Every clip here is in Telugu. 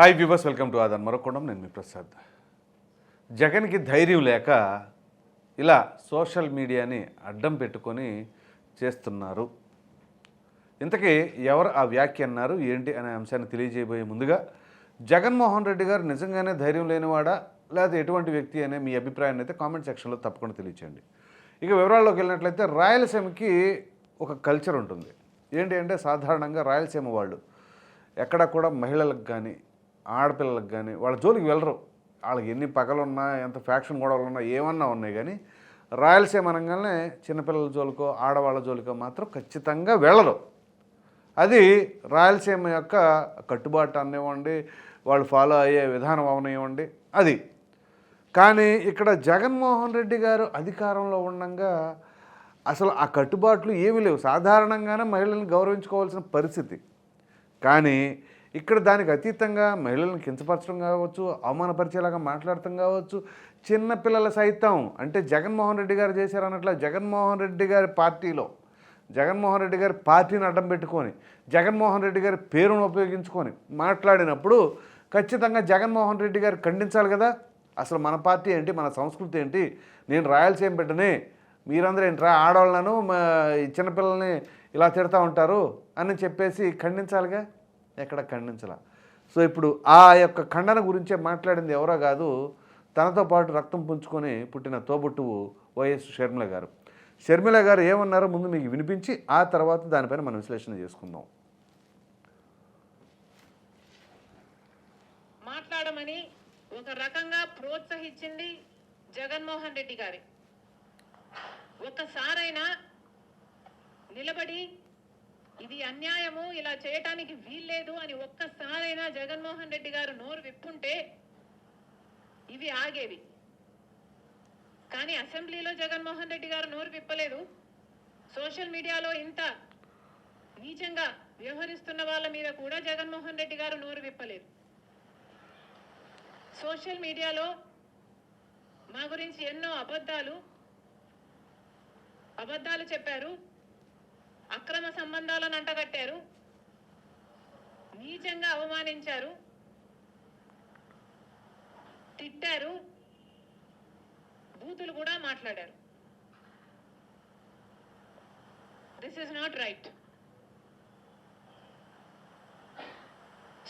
హాయ్ వ్యూవర్స్ వెల్కమ్ టు ఆదాన్ మరొకడం. నేను మీ ప్రసాద్. జగన్కి ధైర్యం లేక ఇలా సోషల్ మీడియాని అడ్డం పెట్టుకొని చేస్తున్నారు. ఇంతకీ ఎవరు ఆ వ్యాఖ్య అన్నారు? ఏంటి అనే అంశాన్ని తెలియజేయబోయే ముందుగా జగన్మోహన్ రెడ్డి గారు నిజంగానే ధైర్యం లేనివాడా? లేదా ఎటువంటి వ్యక్తి అనే మీ అభిప్రాయాన్ని అయితే కామెంట్ సెక్షన్లో తప్పకుండా తెలియచేయండి. ఇక వివరాల్లోకి వెళ్ళినట్లయితే రాయలసీమకి ఒక కల్చర్ ఉంటుంది. ఏంటి అంటే సాధారణంగా రాయలసీమ వాళ్ళు ఎక్కడ కూడా మహిళలకు కానీ ఆడపిల్లలకు కానీ వాళ్ళ జోలికి వెళ్ళరు. వాళ్ళకి ఎన్ని పగలున్నా ఎంత ఫ్యాక్షన్ గొడవలు ఉన్నా ఏమన్నా ఉన్నాయి కానీ రాయలసీమ అనగానే చిన్నపిల్లల జోలికో ఆడవాళ్ళ జోలికో మాత్రం ఖచ్చితంగా వెళ్ళరు. అది రాయలసీమ యొక్క కట్టుబాటు అనివ్వండి వాళ్ళు ఫాలో అయ్యే విధానం అవనివ్వండి అది. కానీ ఇక్కడ జగన్మోహన్ రెడ్డి గారు అధికారంలో ఉండగా అసలు ఆ కట్టుబాట్లు ఏమీ లేవు. సాధారణంగానే మహిళలను గౌరవించుకోవాల్సిన పరిస్థితి. కానీ ఇక్కడ దానికి అతీతంగా మహిళలను కించపరచడం కావచ్చు అవమానపరిచేలాగా మాట్లాడటం కావచ్చు చిన్నపిల్లల సైతం అంటే జగన్మోహన్ రెడ్డి గారు చేశారు అన్నట్ల జగన్మోహన్ రెడ్డి గారి పార్టీలో జగన్మోహన్ రెడ్డి గారి పార్టీని అడ్డం పెట్టుకొని జగన్మోహన్ రెడ్డి గారి పేరును ఉపయోగించుకొని మాట్లాడినప్పుడు ఖచ్చితంగా జగన్మోహన్ రెడ్డి గారు ఖండించాలి కదా. అసలు మన పార్టీ ఏంటి మన సంస్కృతి ఏంటి? నేను రాయలసీమ బిడ్డని మీరందరూ ఏంట్రా ఆడవాళ్ళను మా చిన్నపిల్లల్ని ఇలా తిడతా ఉంటారు అని చెప్పేసి ఖండించాలిగా? ఎక్కడ ఖండించాల. సో ఇప్పుడు ఆ యొక్క ఖండన గురించే మాట్లాడింది ఎవరో కాదు తనతో పాటు రక్తం పుంజుకొని పుట్టిన తోబుట్టువు వైఎస్ షర్మిల గారు. షర్మిల గారు ఏమన్నారో ముందు మీకు వినిపించి ఆ తర్వాత దానిపైన మనం విశ్లేషణ చేసుకుందాం. మాట్లాడమని ఒక రకంగా ప్రోత్సహించింది జగన్మోహన్ రెడ్డి గారి. ఒక్కసారైనా నిలబడి ఇది అన్యాయము ఇలా చేయటానికి వీల్లేదు అని ఒక్కసారైనా జగన్మోహన్ రెడ్డి గారు నోరు విప్పుంటే ఇవి ఆగేవి. కానీ అసెంబ్లీలో జగన్మోహన్ రెడ్డి గారు నోరు విప్పలేదు. సోషల్ మీడియాలో ఇంత నీచంగా వ్యవహరిస్తున్న వాళ్ళ మీద కూడా జగన్మోహన్ రెడ్డి గారు నోరు విప్పలేదు. సోషల్ మీడియాలో మా గురించి ఎన్నో అబద్ధాలు అబద్ధాలు చెప్పారు. అక్రమ సంబంధాలను అంటగట్టారు. నీచంగా అవమానించారు. తిట్టారు. బూతులు కూడా మాట్లాడారు. This is not right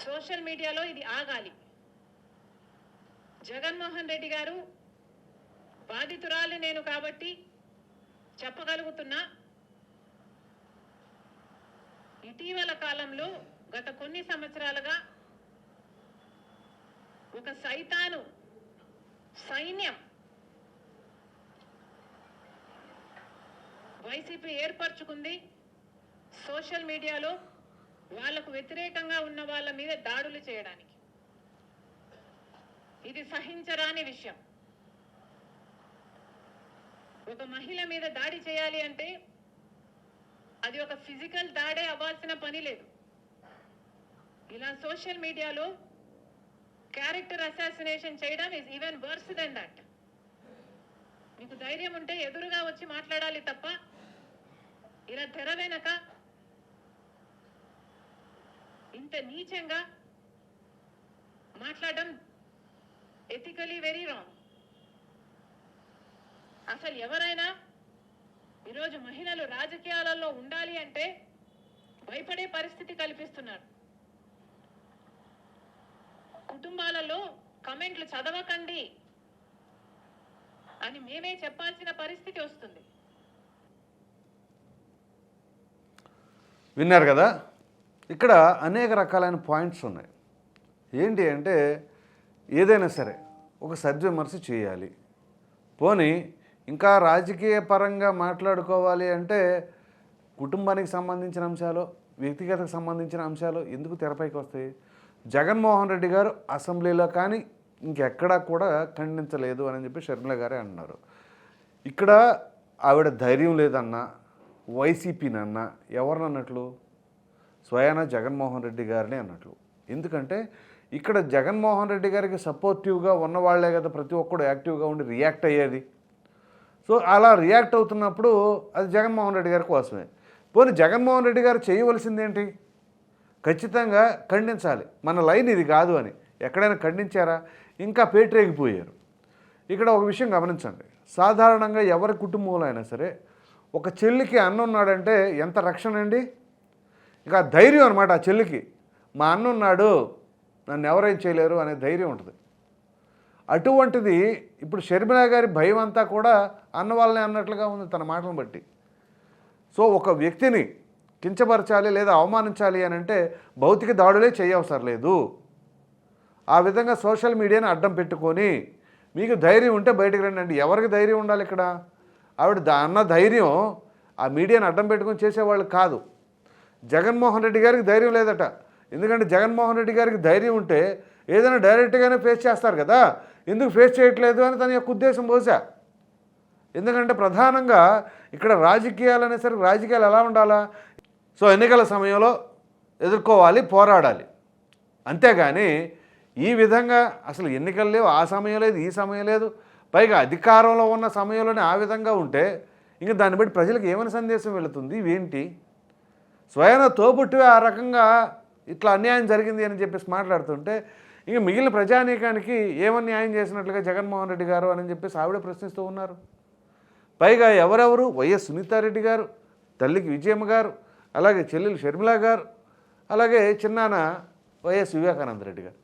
social మీడియాలో ఇది ఆగాలి. జగన్మోహన్ రెడ్డి గారు బాధితురాలి నేను కాబట్టి చెప్పగలుగుతున్నా. ఇటీవల కాలంలో గత కొన్ని సంవత్సరాలుగా ఒక సైతాను సైన్యం వైసీపీ ఏర్పరచుకుంది. సోషల్ మీడియాలో వాళ్ళకు వ్యతిరేకంగా ఉన్న వాళ్ళ మీద దాడులు చేయడానికి. ఇది సహించరాని విషయం. ఒక మహిళ మీద దాడి చేయాలి అంటే అది ఒక ఫిజికల్ దాడే అవ్వాల్సిన పని లేదు. ఇలా సోషల్ మీడియాలో క్యారెక్టర్ అసాసినేషన్ చేయడం is even worse than that మీకు ధైర్యం ఉంటే ఎదురుగా వచ్చి మాట్లాడాలి తప్ప ఇలా తెర వెనక ఇంత నీచంగా మాట్లాడడం ఎథికలీ వెరీ రాంగ్ అసలు ఎవరైనా ఈరోజు మహిళలు రాజకీయాలలో ఉండాలి అంటే భయపడే పరిస్థితి కల్పిస్తున్నారు. కుటుంబాలలో కమెంట్లు చదవకండి అని మేమే చెప్పాల్సిన పరిస్థితి వస్తుంది. విన్నారు కదా? ఇక్కడ అనేక రకాలైన పాయింట్స్ ఉన్నాయి. ఏంటి అంటే ఏదైనా సరే ఒక సద్విమర్శ చేయాలి. పోనీ ఇంకా రాజకీయ పరంగా మాట్లాడుకోవాలి అంటే కుటుంబానికి సంబంధించిన అంశాలు వ్యక్తిగతకు సంబంధించిన అంశాలు ఎందుకు తెరపైకి వస్తాయి? జగన్మోహన్ రెడ్డి గారు అసెంబ్లీలో కానీ ఇంకెక్కడా కూడా ఖండించలేదు అని చెప్పి షర్మిల గారే అన్నారు. ఇక్కడ ఆవిడ ధైర్యం లేదన్నా వైసీపీనన్నా ఎవరిని అన్నట్లు? స్వయాన జగన్మోహన్ రెడ్డి గారిని అన్నట్లు. ఎందుకంటే ఇక్కడ జగన్మోహన్ రెడ్డి గారికి సపోర్టివ్గా ఉన్నవాళ్ళే కదా ప్రతి ఒక్కడు యాక్టివ్గా ఉండి రియాక్ట్ అయ్యేది. సో అలా రియాక్ట్ అవుతున్నప్పుడు అది జగన్మోహన్ రెడ్డి గారి కోసమే. పోనీ జగన్మోహన్ రెడ్డి గారు చేయవలసింది ఏంటి ఖచ్చితంగా ఖండించాలి. మన లైన్ ఇది కాదు అని. ఎక్కడైనా ఖండించారా? ఇంకా పేటరేగిపోయారు. ఇక్కడ ఒక విషయం గమనించండి. సాధారణంగా ఎవరి కుటుంబంలో అయినా సరే ఒక చెల్లికి అన్న ఉన్నాడంటే ఎంత రక్షణ అండి? ఇక ధైర్యం అనమాట ఆ చెల్లికి. మా అన్న ఉన్నాడు నన్ను ఎవరేం చేయలేరు అనే ధైర్యం ఉంటుంది. అటువంటిది ఇప్పుడు షర్మిలా గారి భయం అంతా కూడా అన్న వాళ్ళని అన్నట్లుగా ఉంది తన మాటలను బట్టి. సో ఒక వ్యక్తిని కించపరచాలి లేదా అవమానించాలి అని అంటే భౌతిక దాడులే చేయవసరం లేదు. ఆ విధంగా సోషల్ మీడియాని అడ్డం పెట్టుకొని మీకు ధైర్యం ఉంటే బయటకు రండి ఎవరికి ధైర్యం ఉండాలి ఇక్కడ? ఆవిడ అన్న ధైర్యం ఆ మీడియాని అడ్డం పెట్టుకొని చేసేవాళ్ళు కాదు. జగన్మోహన్ రెడ్డి గారికి ధైర్యం లేదట. ఎందుకంటే జగన్మోహన్ రెడ్డి గారికి ధైర్యం ఉంటే ఏదైనా డైరెక్ట్గానే ఫేస్ చేస్తారు కదా. ఎందుకు ఫేస్ చేయట్లేదు అని తన యొక్క ఉద్దేశం బహుశా. ఎందుకంటే ప్రధానంగా ఇక్కడ రాజకీయాలు అనేసరికి రాజకీయాలు ఎలా ఉండాలా? సో ఎన్నికల సమయంలో ఎదుర్కోవాలి పోరాడాలి. అంతేగాని ఈ విధంగా అసలు ఎన్నికలు లేవు ఆ సమయం లేదు ఈ సమయం లేదు. పైగా అధికారంలో ఉన్న సమయంలోనే ఆ విధంగా ఉంటే ఇంక దాన్ని బట్టి ప్రజలకు ఏమైనా సందేశం వెళుతుంది? ఇవేంటి? స్వయాన తోబుట్టువే ఆ రకంగా ఇట్లా అన్యాయం జరిగింది అని చెప్పేసి మాట్లాడుతుంటే ఇంకా మిగిలిన ప్రజానీకానికి ఏమని న్యాయం చేసినట్లుగా జగన్మోహన్ రెడ్డి గారు అని చెప్పేసి ఆవిడ ప్రశ్నిస్తూ ఉన్నారు. పైగా ఎవరెవరు వైఎస్ సునీతారెడ్డి గారు తల్లికి విజయమ్మ గారు అలాగే చెల్లెలు షర్మిల గారు అలాగే చిన్నాన వైఎస్ వివేకానంద రెడ్డి గారు.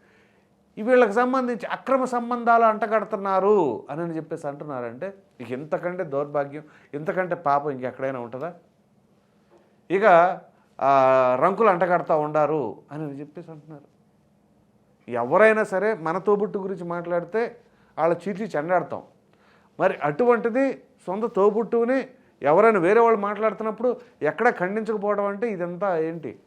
వీళ్ళకి సంబంధించి అక్రమ సంబంధాలు అంటగడుతున్నారు అని చెప్పేసి అంటున్నారంటే ఇక ఇంతకంటే దౌర్భాగ్యం ఇంతకంటే పాపం ఇంకెక్కడైనా ఉంటుందా? ఇక రంకులు అంటగడతా ఉండారు అని చెప్పేసి అంటున్నారు. ఎవరైనా సరే మన తోబుట్టు గురించి మాట్లాడితే వాళ్ళ చీచి చెండాడతాం. మరి అటువంటిది సొంత తోబుట్టుని ఎవరైనా వేరే వాళ్ళు మాట్లాడుతున్నప్పుడు ఎక్కడ ఖండించకపోవడం అంటే ఇదంతా ఏంటి?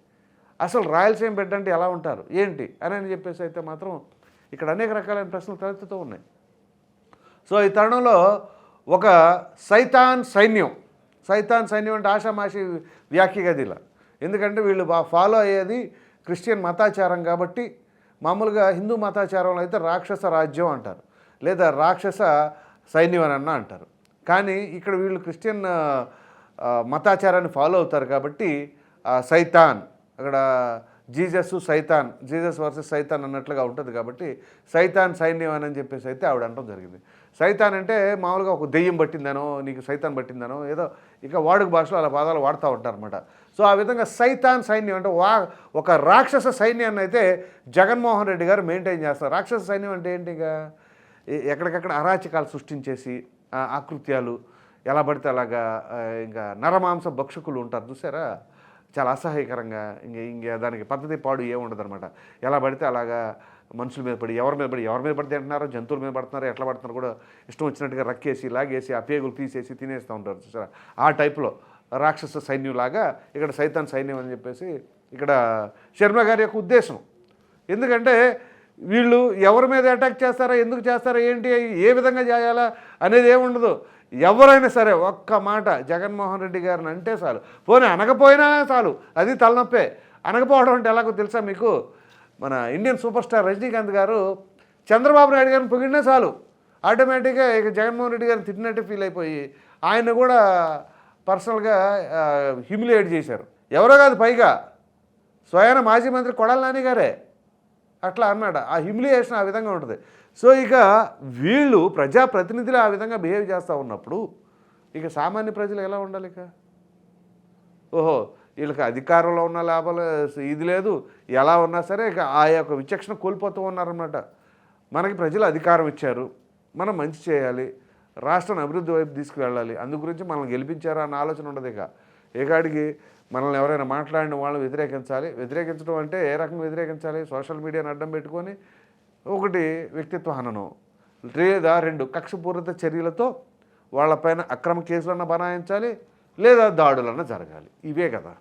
అసలు రాయలసీమ బిడ్డ అంటే ఎలా ఉంటారు? ఏంటి? అని అని చెప్పేసి అయితే మాత్రం ఇక్కడ అనేక రకాలైన ప్రశ్నలు తలెత్తుతూ ఉన్నాయి. సో ఈ తరుణంలో ఒక సైతాన్ సైన్యం సైతాన్ సైన్యం అంటే ఆషామాషి వ్యాఖ్య గదిలా. ఎందుకంటే వీళ్ళు ఫాలో అయ్యేది క్రిస్టియన్ మతాచారం కాబట్టి మామూలుగా హిందూ మతాచారంలో అయితే రాక్షస రాజ్యం అంటారు. లేదా రాక్షస సైన్యం అని అన్న అంటారు. కానీ ఇక్కడ వీళ్ళు క్రిస్టియన్ మతాచారాన్ని ఫాలో అవుతారు కాబట్టి సైతాన్ అక్కడ జీజస్ సైతాన్ జీజస్ వర్సెస్ సైతాన్ అన్నట్లుగా ఉంటుంది కాబట్టి సైతాన్ సైన్యం అని చెప్పేసి అయితే ఆవిడ అనడం జరిగింది. సైతాన్ అంటే మామూలుగా ఒక దెయ్యం పట్టిందనో నీకు సైతాన్ పట్టిందనో ఏదో ఇక వాడుక భాషలో అలా పదాలు వాడుతూ ఉంటారనమాట సో ఆ విధంగా సైతాన్ సైన్యం అంటే వా ఒక రాక్షస సైన్యాన్ని అయితే జగన్మోహన్ రెడ్డి గారు మెయింటైన్ చేస్తారు. రాక్షస సైన్యం అంటే ఏంటి ఇక? ఎక్కడికక్కడ అరాచకాలు సృష్టించేసి ఆకృత్యాలు ఎలా పడితే అలాగా ఇంకా నరమాంస భక్షకులు ఉంటారు చూసారా? చాలా అసహ్యకరంగా ఇంక ఇంక దానికి పద్ధతి పాడు ఏముండదు అనమాట ఎలా పడితే అలాగా మనుషుల మీద పడి ఎవరి మీద పడి ఎవరి మీద పడితే అంటున్నారో జంతువుల మీద పడుతున్నారో ఎట్లా పడుతున్నారు కూడా ఇష్టం వచ్చినట్టుగా రక్కేసి లాగేసి ఆ పేగులు తీసేసి తినేస్తూ ఉంటారు చూసారా? ఆ టైప్లో రాక్షస సైన్యంలాగా ఇక్కడ సైతాన్ సైన్యం అని చెప్పేసి ఇక్కడ శర్మ గారి యొక్క ఉద్దేశం. ఎందుకంటే వీళ్ళు ఎవరి మీద అటాక్ చేస్తారా ఎందుకు చేస్తారా ఏంటి ఏ విధంగా చేయాలా అనేది ఏముండదు ఎవరైనా సరే ఒక్క మాట జగన్మోహన్ రెడ్డి గారిని అంటే చాలు. పోనీ అనకపోయినా చాలు. అది తలనొప్పే. అనకపోవడం అంటే ఎలాగో తెలుసా మీకు? మన ఇండియన్ సూపర్ స్టార్ రజనీకాంత్ గారు చంద్రబాబు నాయుడు గారిని పొగిడినా చాలు. ఆటోమేటిక్గా ఇక జగన్మోహన్ రెడ్డి గారిని తిట్టినట్టు ఫీల్ అయిపోయి ఆయన కూడా పర్సనల్గా హ్యూమిలియేట్ చేశారు. ఎవరో కాదు పైగా. స్వయాన మాజీ మంత్రి కొడాల నాని గారే. అట్లా అన్నాడు. ఆ హ్యూమిలియేషన్ ఆ విధంగా ఉంటుంది. సో ఇక వీళ్ళు ప్రజాప్రతినిధులు ఆ విధంగా బిహేవ్ చేస్తూ ఉన్నప్పుడు ఇక సామాన్య ప్రజలు ఎలా ఉండాలి ఇక? ఓహో వీళ్ళకి అధికారంలో ఉన్న లాభాలు ఇది లేదు ఎలా ఉన్నా సరే ఇక ఆ యొక్క విచక్షణ కోల్పోతూ ఉన్నారన్నమాట. మనకి ప్రజలు అధికారం ఇచ్చారు మనం మంచి చేయాలి రాష్ట్రాన్ని అభివృద్ధి వైపు తీసుకువెళ్ళాలి అందు గురించి మనల్ని గెలిపించారా అన్న ఆలోచన ఉండదు ఇక. ఏకాడికి మనల్ని ఎవరైనా మాట్లాడిన వాళ్ళని వ్యతిరేకించాలి వ్యతిరేకించడం అంటే ఏ రకంగా వ్యతిరేకించాలి? సోషల్ మీడియాని అడ్డం పెట్టుకొని ఒకటి వ్యక్తిత్వ హననం. లేదా రెండు కక్షపూరిత చర్యలతో వాళ్ళపైన అక్రమ కేసులన్నా బనాయించాలి లేదా దాడులన్నా జరగాలి. ఇవే కదా.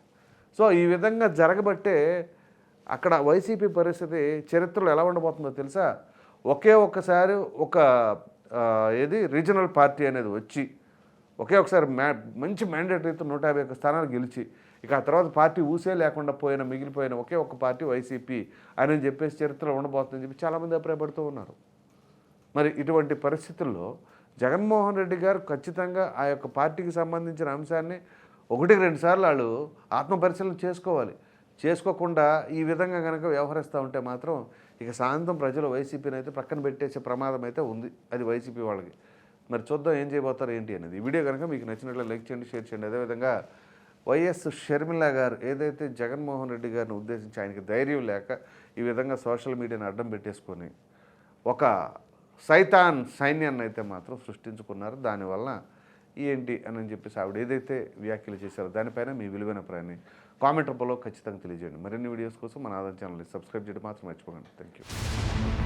సో ఈ విధంగా జరగబట్టే అక్కడ వైసీపీ పరిస్థితి చరిత్రలో ఎలా ఉండబోతుందో తెలుసా? ఒకే ఒక్కసారి ఒక ఏది? రీజనల్ పార్టీ అనేది వచ్చి ఒకే ఒకసారి మ్యా మంచి మ్యాండేటరీతో నూట యాభై ఒక్క స్థానాలు గెలిచి ఇక ఆ తర్వాత పార్టీ ఊసే లేకుండా పోయిన మిగిలిపోయిన ఒకే ఒక్క పార్టీ వైసీపీ అని చెప్పేసి చరిత్రలో ఉండబోతుందని చెప్పి చాలామంది అభిప్రాయపడుతూ ఉన్నారు. మరి ఇటువంటి పరిస్థితుల్లో జగన్మోహన్ రెడ్డి గారు ఖచ్చితంగా ఆ యొక్క పార్టీకి సంబంధించిన అంశాన్ని ఒకటికి రెండు సార్లు వాళ్ళు ఆత్మపరిశీలన చేసుకోవాలి. చేసుకోకుండా ఈ విధంగా కనుక వ్యవహరిస్తూ ఉంటే మాత్రం ఇక సాయంత్రం ప్రజలు వైసీపీని అయితే పక్కన పెట్టేసే ప్రమాదం అయితే ఉంది. అది వైసీపీ వాళ్ళకి. మరి చూద్దాం ఏం చేయబోతారు ఏంటి అనేది. ఈ వీడియో కనుక మీకు నచ్చినట్లు లైక్ చేయండి షేర్ చేయండి. అదేవిధంగా వైఎస్ షర్మిల గారు ఏదైతే జగన్మోహన్ రెడ్డి గారిని ఉద్దేశించి ఆయనకి ధైర్యం లేక ఈ విధంగా సోషల్ మీడియాని అడ్డం పెట్టేసుకొని ఒక సైతాన్ సైన్యాన్ని అయితే మాత్రం సృష్టించుకున్నారు. దానివల్ల ఏంటి అని చెప్పేసి ఆవిడ ఏదైతే వ్యాఖ్యలు చేశారో దానిపైన మీ విలువైన ప్రాణి కామెంట్ రూపంలో ఖచ్చితంగా తెలియజేయండి. మరిన్ని వీడియోస్ కోసం మన ఆదాయం ఛానల్ని సబ్స్క్రైబ్ చేయడం మాత్రం మర్చిపోకండి. Thank you